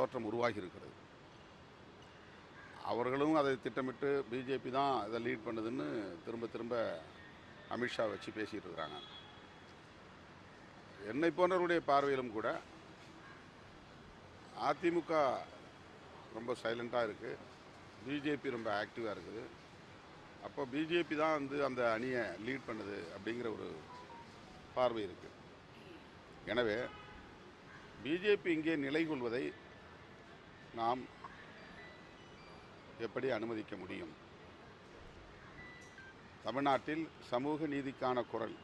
தோற்றம் உருவாகி இருக்கிறது அவர்களும் அதை திட்டமிட்டு பிஜேபி தான் இதை லீட் பண்ணுதுன்னு திரும்ப திரும்ப அமித்ஷா வச்சு பேசிகிட்டு இருக்கிறாங்க என்னை போன்றவருடைய பார்வையிலும் கூட அதிமுக ரொம்ப சைலண்ட்டாக இருக்குது பிஜேபி ரொம்ப ஆக்டிவாக இருக்குது. அப்போ பிஜேபி தான் வந்து அந்த அணியை லீட் பண்ணுது அப்படிங்கிற ஒரு பார்வை இருக்குது எனவே பிஜேபி இங்கே நிலை கொள்வதை நாம் எப்படி அனுமதிக்க முடியும்? தமிழ்நாட்டில் சமூக நீதிக்கான குரல்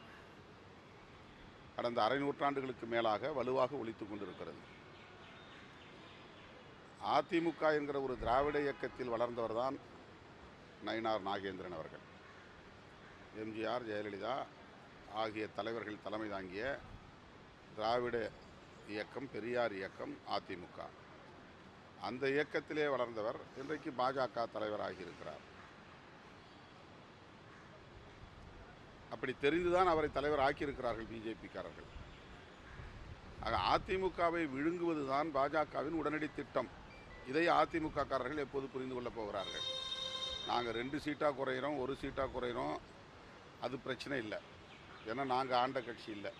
கடந்த அரை நூற்றாண்டுகளுக்கு மேலாக வலுவாக ஒழித்து கொண்டிருக்கிறது. அதிமுக என்கிற ஒரு திராவிட இயக்கத்தில் வளர்ந்தவர் தான் நயினார் நாகேந்திரன் அவர்கள். எம்ஜிஆர் ஜெயலலிதா ஆகிய தலைவர்கள் தலைமை தாங்கிய திராவிட இயக்கம் பெரியார் இயக்கம் அதிமுக. அந்த இயக்கத்திலே வளர்ந்தவர் இன்றைக்கு பாஜக தலைவராகி இருக்கிறார் அப்படி தெரிந்துதான் அவரை தலைவர் ஆக்கியிருக்கிறார்கள் பிஜேபிக்காரர்கள். ஆக அதிமுகவை விழுங்குவது தான் பாஜகவின் உடனடி திட்டம். இதை அதிமுக காரர்கள் எப்போது புரிந்து கொள்ளப் போகிறார்கள்? நாங்கள் ரெண்டு சீட்டாக குறையிறோம் ஒரு சீட்டாக குறையிறோம் அது பிரச்சனை இல்லை. ஏன்னா நாங்கள் ஆண்ட கட்சி இல்லை.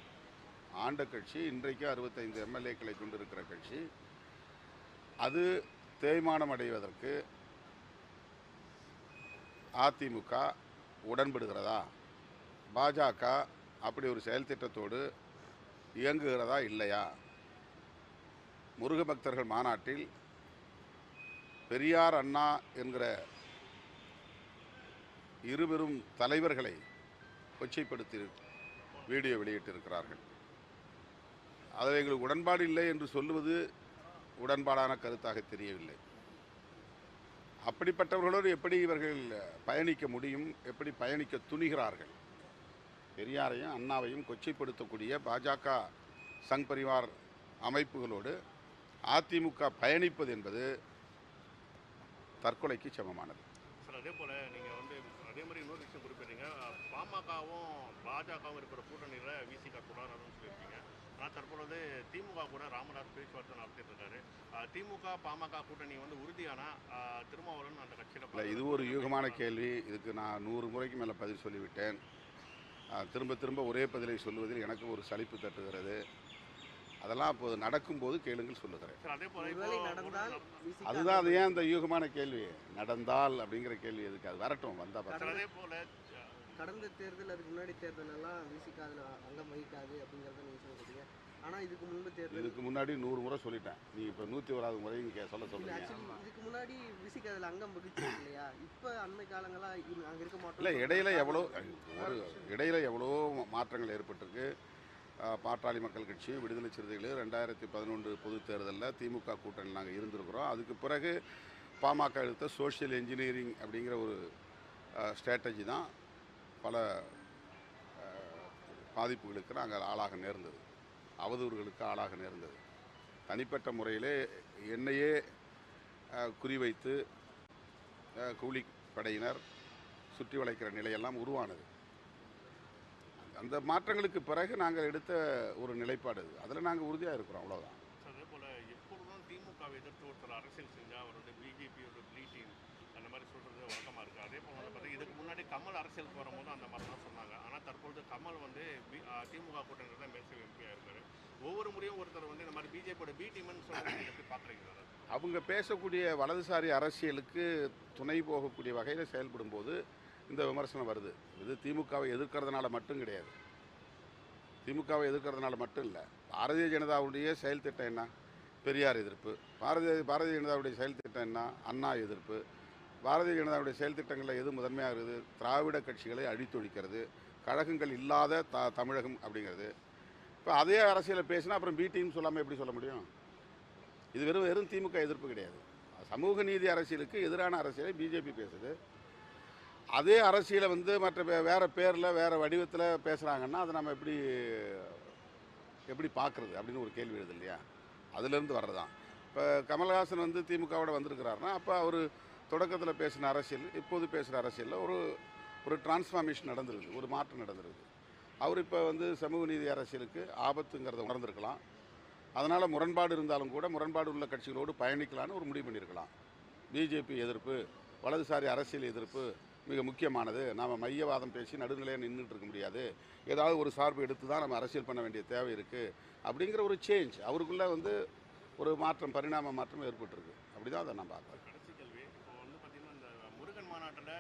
ஆண்ட கட்சி இன்றைக்கு அறுபத்தைந்து எம்எல்ஏக்களை கொண்டிருக்கிற கட்சி. அது தேய்மானம் அடைவதற்கு அதிமுக உடன்படுகிறதா? பாஜக அப்படி ஒரு செயல் திட்டத்தோடு இயங்குகிறதா இல்லையா? முருக பக்தர்கள் மாநாட்டில் பெரியார் அண்ணா என்கிற இருபெரும் தலைவர்களை கொச்சைப்படுத்தி வீடியோ வெளியிட்டிருக்கிறார்கள். அதில் எங்களுக்கு உடன்பாடு இல்லை என்று சொல்லுவது உடன்பாடான கருத்தாக தெரியவில்லை. அப்படிப்பட்டவர்களோடு எப்படி இவர்கள் பயணிக்க முடியும்? எப்படி பயணிக்க துணிகிறார்கள்? பெரியாரையும் அண்ணாவையும் கொச்சைப்படுத்தக்கூடிய பாஜக சங் பரிவார் அமைப்புகளோடு அதிமுக பயணிப்பது என்பது தற்கொலைக்கு சமமானது. சார் அதே போல் நீங்கள் வந்து அதே மாதிரி இன்னொரு விஷயம் குறிப்பிட்டீங்க பாமகவும் பாஜகவும் இருக்கிற கூட்டணியில் விசிக கூடாதுன்னு சொல்லியிருக்கீங்க. ஆனால் தற்பொழுது திமுக கூட ராமதாஸ் பேச்சுவார்த்தை நடத்திட்டு இருக்காரு திமுக பாமக கூட்டணி வந்து உறுதியானா? திருமாவளவன் அந்த இல்லை கட்சியில் இது ஒரு யூகமான கேள்வி. இதுக்கு நான் நூறு முறைக்கு மேலே பதில் சொல்லிவிட்டேன். திரும்ப திரும்ப ஒரே பதிலை சொல்லுவதில் எனக்கு ஒரு சலிப்பு தட்டுகிறது. அதெல்லாம் அப்போது நடக்கும்போது கேளுங்கள் சொல்லுகிறேன். அதுதான் அது ஏன் அந்த யூகமான கேள்வி? நடந்தால் அப்படிங்கிற கேள்வி எதுக்கு? அது வரட்டும் வந்தா சார் பார்த்தா அதே போல் கடந்த தேர்தல் அதுக்கு முன்னாடி தேர்தல் எல்லாம் விசிக வகிக்காது அப்படிங்கிறத நீங்கள் சொல்லிட்டீங்க ஆனால் இதுக்கு முன்பு தேர்தல் இதுக்கு முன்னாடி நூறு முறை சொல்லிட்டேன். நீ இப்போ நூற்றி ஓராவது முறை இங்கே சொல்ல சொல்லுங்க ஆக்சுவலி இதுக்கு முன்னாடி விசிக அதில் அங்கம் வகிச்சது இல்லையா? இப்போ அண்மை காலங்களா இது அங்கே இருக்க மாட்டோம். இல்லை இடையில எவ்வளோ ஒரு இடையில எவ்வளோ மாற்றங்கள் ஏற்பட்டிருக்கு? பாட்டாளி மக்கள் கட்சி விடுதலை சிறுத்தைகள் ரெண்டாயிரத்தி பதினொன்று பொது தேர்தலில் திமுக கூட்டணியில் நாங்கள் இருந்திருக்கிறோம். அதுக்கு பிறகு பாமக எடுத்த சோஷியல் இன்ஜினியரிங் அப்படிங்கிற ஒரு ஸ்ட்ராட்டஜி தான் பல பாதிப்புகளுக்கு நாங்கள் ஆளாக நேர்ந்தது. அவதூறுகளுக்கு ஆளாக நேர்ந்தது. தனிப்பட்ட முறையிலே என்னையே குறிவைத்து கூலிப்படையினர் சுற்றி வளைக்கிற நிலையெல்லாம் உருவானது. அந்த மாற்றங்களுக்கு பிறகு நாங்கள் எடுத்த ஒரு நிலைப்பாடு அதில் நாங்கள் உறுதியாக இருக்கிறோம் அவ்வளோதான் சார் அதே போல் எப்பொழுதும் திமுகவை எதிர்த்து ஒருத்தர் அரசியல் செஞ்சால் அவர் வந்து பிஜேபியோட ப்ளீ டீம் அந்த மாதிரி சொல்கிறது வழக்கமாக இருக்குது அதே போல் வந்து பார்த்தீங்கன்னா இதுக்கு முன்னாடி கமல் அரசியலுக்கு வரும்போது அந்த மாதிரி தான் சொன்னாங்க. ஆனால் தற்பொழுது கமல் வந்து பி திமுக கூட்டணியில் தான் மேற்சி எம்பியாக இருக்காரு. ஒவ்வொரு முறையும் ஒருத்தர் வந்து இந்த மாதிரி பிஜேபியோட பி டீம்னு சொல்கிறது எப்படி பார்க்குறீங்க? அவங்க பேசக்கூடிய வலதுசாரி அரசியலுக்கு துணை போகக்கூடிய வகையில் செயல்படும் போது இந்த விமர்சனம் வருது. இது திமுகவை எதிர்க்கிறதுனால மட்டும் கிடையாது. திமுகவை எதிர்க்கிறதுனால மட்டும் இல்லை. பாரதிய ஜனதாவுடைய செயல் திட்டம் என்ன? பெரியார் எதிர்ப்பு. பாரதிய பாரதிய ஜனதாவுடைய செயல் திட்டம் என்ன? அண்ணா எதிர்ப்பு. பாரதிய ஜனதாவுடைய செயல் திட்டங்களில் எது முதன்மையாக இருக்குது? திராவிட கட்சிகளை அழித்தொழிக்கிறது கழகங்கள் இல்லாத த தமிழகம் அப்படிங்கிறது. இப்போ அதே அரசியலை பேசினா அப்புறம் பி டீம் சொல்லாமல் எப்படி சொல்ல முடியும்? இது வெறும் வெறும் திமுக எதிர்ப்பு கிடையாது. சமூக நீதி அரசியலுக்கு எதிரான அரசியலை பிஜேபி பேசுது. அதே அரசியலை வந்து மற்ற வேறு பேரில் வேற வடிவத்தில் பேசுகிறாங்கன்னா அதை நம்ம எப்படி எப்படி பார்க்குறது அப்படின்னு ஒரு கேள்வி எழுது இல்லையா? அதுலேருந்து வர்றதான் இப்போ கமல்ஹாசன் வந்து திமுகவோட வந்திருக்கிறாருன்னா அப்போ அவர் தொடக்கத்தில் பேசின அரசியல் இப்போது பேசுகிற அரசியலில் ஒரு ஒரு டிரான்ஸ்ஃபார்மேஷன் நடந்திருக்கு ஒரு மாற்றம் நடந்திருக்கு அவர் இப்போ வந்து சமூக நீதி அரசியலுக்கு ஆபத்துங்கிறத உணர்ந்திருக்கலாம். அதனால் முரண்பாடு இருந்தாலும் கூட முரண்பாடு உள்ள கட்சிகளோடு பயணிக்கலான்னு ஒரு முடிவு பண்ணியிருக்கலாம். பிஜேபி எதிர்ப்பு வலதுசாரி அரசியல் எதிர்ப்பு மிக முக்கியமானது. நாம் மையவாதம் பேசி நடுநிலையாக நின்றுட்டு இருக்க முடியாது. ஏதாவது ஒரு சார்பு எடுத்து தான் நம்ம அரசியல் பண்ண வேண்டிய தேவை இருக்குது அப்படிங்கிற ஒரு சேஞ்ச் அவருக்குள்ளே வந்து ஒரு மாற்றம் பரிணாம மாற்றம் ஏற்பட்டிருக்கு. அப்படி தான் அதை நான் பார்க்குறேன் கடைசி கேள்வி இப்போ வந்து பார்த்தீங்கன்னா இந்த முருகன் மாநாட்டில்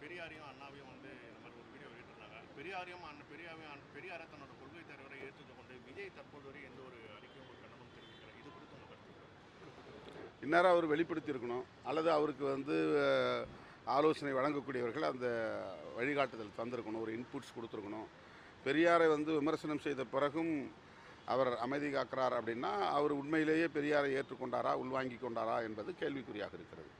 பெரியாரையும் அண்ணாவையும் வந்து இந்த மாதிரி ஒரு வீடியோ வெளியிட்டிருந்தாங்க. பெரியாரையும் அண்ண பெரியாவையும் பெரியாரை தன்னோட கொள்கை தலைவரை ஏற்றுக் கொண்டு விஜய் தற்போது வரை எந்த ஒரு அறிக்கையும் ஒரு கண்டனம் தெரிவிக்கிறார் இது குறித்து உங்கள் கருத்து இந்நேரம் அவர் வெளிப்படுத்தியிருக்கணும் அல்லது அவருக்கு வந்து ஆலோசனை வழங்கக்கூடியவர்கள் அந்த வழிகாட்டுதல் தந்திருக்கணும் ஒரு இன்புட்ஸ் கொடுத்துருக்கணும். பெரியாரை வந்து விமர்சனம் செய்த பிறகும் அவர் அமைதி காக்கிறார் அப்படின்னா அவர் உண்மையிலேயே பெரியாரை ஏற்றுக்கொண்டாரா உள்வாங்கி கொண்டாரா என்பது கேள்விக்குறியாக இருக்கிறது.